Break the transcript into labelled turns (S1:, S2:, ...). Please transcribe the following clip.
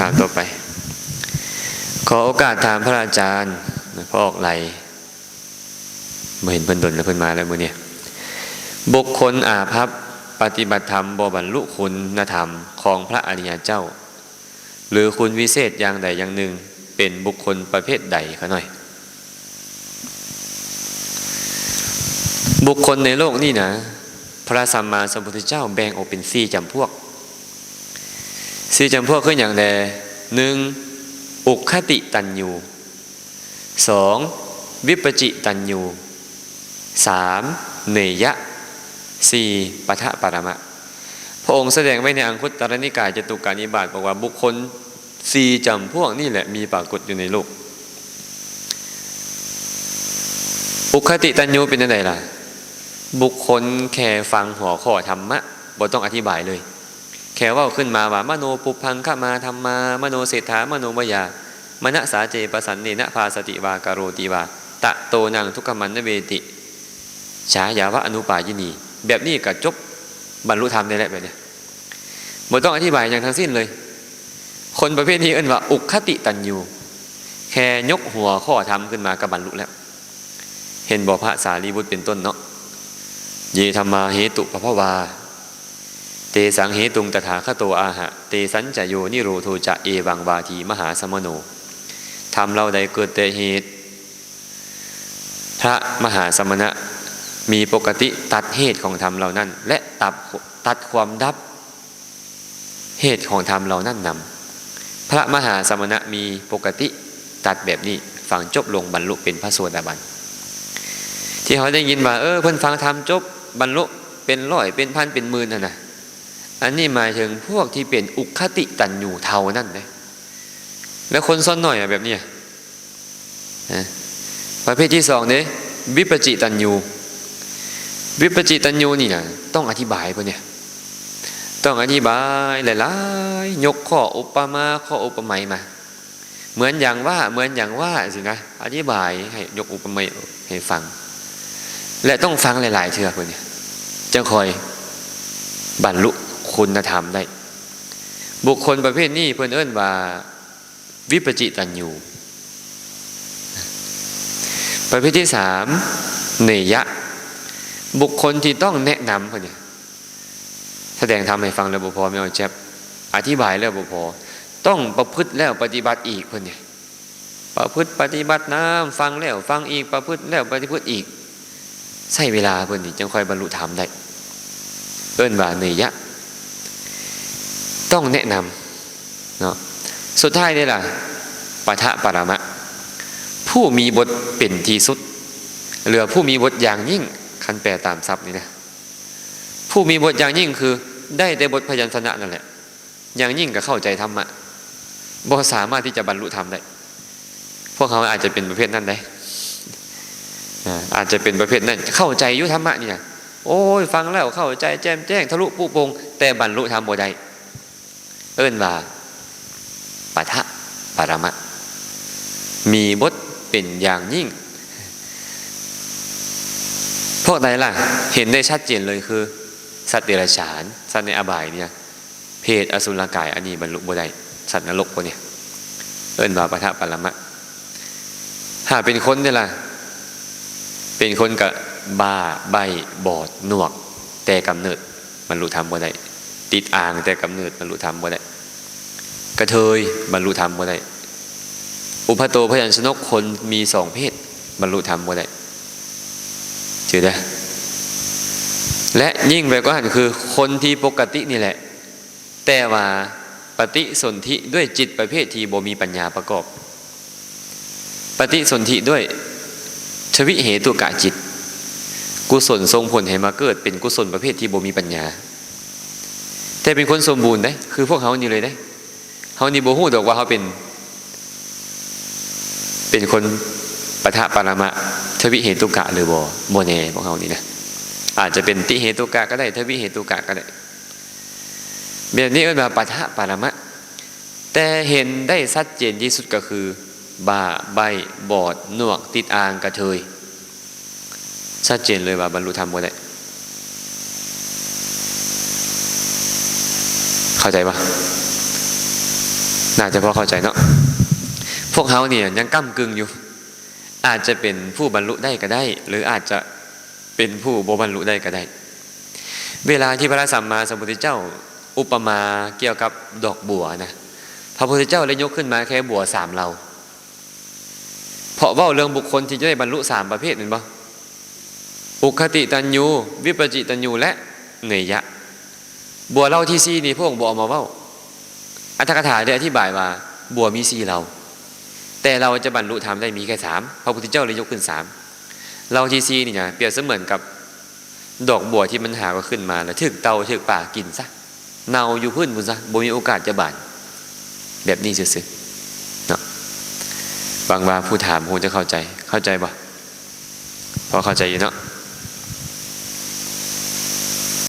S1: ถามต่อไป ขอโอกาสถามพระอาจารย์พอออกไหลเมื่อเห็นเพิ่นดนแล้วเพิ่นมาแล้วมือเนี่ยบุคคลอาภัพปฏิบัติธรรมบบรรลุคุณธรรมของพระอริยเจ้า หรือคุณวิเศษอย่างใดอย่างหนึ่งเป็นบุคคลประเภทใดคะหน่อย บุคคลในโลกนี่นะ พระสัมมาสัมพุทธเจ้าแบ่งออกเป็นสี่จำพวก สี่จำพวกคืออย่างใดหนึ่งอุคติตันยูสองวิปจิตันยูสามเนยะสี่ปะทะปรมะ พระองค์แสดงไว้ในอังคุตตรนิกายจตุการนิบาตบอกว่าบุคคลสี่จำพวกนี่แหละมีปรากฏอยู่ในโลก อุคติตันยูเป็นอะไรล่ะ บุคคลแค่ฟังหัวข้อธรรมะบ่ต้องอธิบายเลย แค่ว่าขึ้นมาว่ามโนปุพังขมาธรรมามโนเศรษฐามโนมยามณสาเจปสันเนนะภาสติวากโรติวาตะโตนังทุกขมันนเวติฉายาวะอนุปายินี แบบนี้ก็จบบรรลุธรรมได้แล้วแบบนี้บ่ต้องอธิบายอย่างทั้งสิ้นเลย คนประเภทนี้เอิ้นว่า อุคติตันยูแค่ยกหัวข้อธรรมขึ้นมาก็บรรลุแล้ว เห็นบ่พระสารีบุตรเป็นต้นเนาะเยธรรมาเหตุปภวา เตสังเหตุงตถาคโตอาหะ เตสัญจโยนิโรโทจะเอวังวาทีมหาสมโนทำเราใดเกิดแต่เหตุ พระมหาสมณะมีปกติตัดเหตุของธรรมเหล่านั้น และตัดตัดความดับเหตุของธรรมเหล่านั้นนำพระมหาสมณะมีปกติตัดแบบนี้ฟังจบลงบรรลุเป็นพระโสดาบัน ที่เขาได้ยินว่าเออเพิ่นฟังธรรมจบบรรลุเป็นร้อยเป็นพันเป็นหมื่นนะนะ อันนี้หมายถึงพวกที่เป็นอุคติตันยูเท่านั่นเลยแล้วคนซ้อนหน่อยอะแบบเนี้ยนะประเภทที่สองเนี่ยวิปจิตันยูวิปจิตันยูนี่นะต้องอธิบายปะเนี่ยต้องอธิบายหลายๆยกข้ออุปมาข้ออุปไมยมา เหมือนอย่างว่าเหมือนอย่างว่าสินะอธิบายให้ยกอุปไมยให้ฟัง และต้องฟังหลาย ๆ เทือกเลยเนี่ยจะคอยบรรลุ คุณธรรมได้ บุคคลประเภทนี้เพื่อนเอิ้นว่า วิปจิตันยูประเภทที่สามเนยะ บุคคลที่ต้องแนะนำเพื่อนเนี่ยแสดงธรรมให้ฟังแล้วบุพอไม่เอาแจ็บอธิบายแล้วบุพอต้องประพฤติแล้วปฏิบัติอีกเพื่อนเนี่ยประพฤติปฏิบัติน้ำฟังแล้วฟังอีกประพฤติแล้วปฏิพฤติอีกใช้เวลาเพื่อนนี่จึงค่อยบรรลุธรรมได้ เอิ้นว่าเนยะ ต้องแนะนำเนาะสุดท้ายนี่ล่ะปะทะปรมะ ผู้มีบทเป็นที่สุด เหลือผู้มีบทอย่างยิ่งคันแปลตามศัพท์นี่นะผู้มีบทอย่างยิ่งคือได้แต่บทพยัญชนะนั่นแหละ อย่างยิ่งก็เข้าใจธรรมะบ่สามารถที่จะบรรลุธรรมได้ พวกเขาอาจจะเป็นประเภทนั้นได้อาจจะเป็นประเภทนั้น เข้าใจยุธรรมะเนี่ย โอ้ยฟังแล้วเข้าใจแจ่มแจ้งทะลุปุโปงแต่บรรลุธรรมบ่ได้ เอิ้นว่าปะทะปรมะ มีบทเป็นอย่างยิ่ง พวกใดล่ะ เห็นได้ชัดเจนเลยคือ สัตว์เดรัจฉาน สัตว์ในอบายเนี่ย เพศอสุรกายอันนี้บรรลุบ่ได้สัตว์นรกพวกเนี่ย เอิ้นว่าปะทะปรมะถ้าเป็นคนเนี่ยล่ะ เป็นคนกับบาใบบอดหนวก แต่กำเนิดบรรลุธรรมบ่ได้ ติดอ่างแต่กำเนิดบรรลุธรรมบ่ได้กระเทยบรรลุธรรมบ่ได้อุปโตพยัญชนกคนมีสองเพศบรรลุธรรมบ่ได้จือได้และยิ่งไปก็หันคือคนที่ปกตินี่แหละ แต่ว่าปฏิสนธิด้วยจิตประเภทที่บ่มีปัญญาประกอบ ปฏิสนธิด้วยชวิเหตุกะจิต กุศลทรงผลให้มาเกิดเป็นกุศลประเภทที่บ่มีปัญญา แต่เป็นคนสมบูรณ์ได้คือพวกเขานี่เลยได้เขานี่โบ่ฮู้ดอกว่าเขาเป็น เป็นคนปะทะปรมะทวิเหตุกะหรือบ่บ่แน่พวกเขานี่นะอาจจะเป็นติเหตุกะก็ได้ ทวิเหตุกะก็ได้แบบนี้เอิ้นว่าปะทะปรมะ แต่เห็นได้ชัดเจนที่สุดก็คือ บ้าใบบอดหนวกติดอ่างกระเทยชัดเจนเลยว่าบรรลุธรรมบ่ได้ เข้าใจปะน่าจะพอเข้าใจเนาะพวกเขาเนี่ยยังก้ากึ่งอยู่ อาจจะเป็นผู้บรรลุได้ก็ได้ หรืออาจจะเป็นผู้บบรรลุได้ก็ได้ เวลาที่พระสัมมาสัมพุทธเจ้าอุปมาเกี่ยวกับดอกบัวนะพระพุทธเจ้าเลยยกขึ้นมาแค่บัวสามเหล่าเพราะว่าเรื่องบุคคลที่จะได้บรรลุสามประเภทนั่นบ่อุคติตันยูวิปจิตันยูและเนยยะ บัวเล่าที่สี่นี่พวกบัวเอามาเว่าอัตถกถาได้อธิบายว่าบัวมีสี่เหล่าแต่เราจะบรรลุธรรมได้มีแค่สามพระพุทธเจ้าเลยยกขึ้นสามเหล่าที่สี่นี่นะเปรียบเสมือนกับดอกบัวที่มันหาก็ขึ้นมาแล้วถึกเตาถึกป่ากินซะเนาอยู่พื้นบุญซะบ่มีโอกาสจะบานแบบนี้ซื่อๆเนาะบางว่าผู้ถามคงจะเข้าใจเข้าใจบ่พอเข้าใจอยู่เนาะ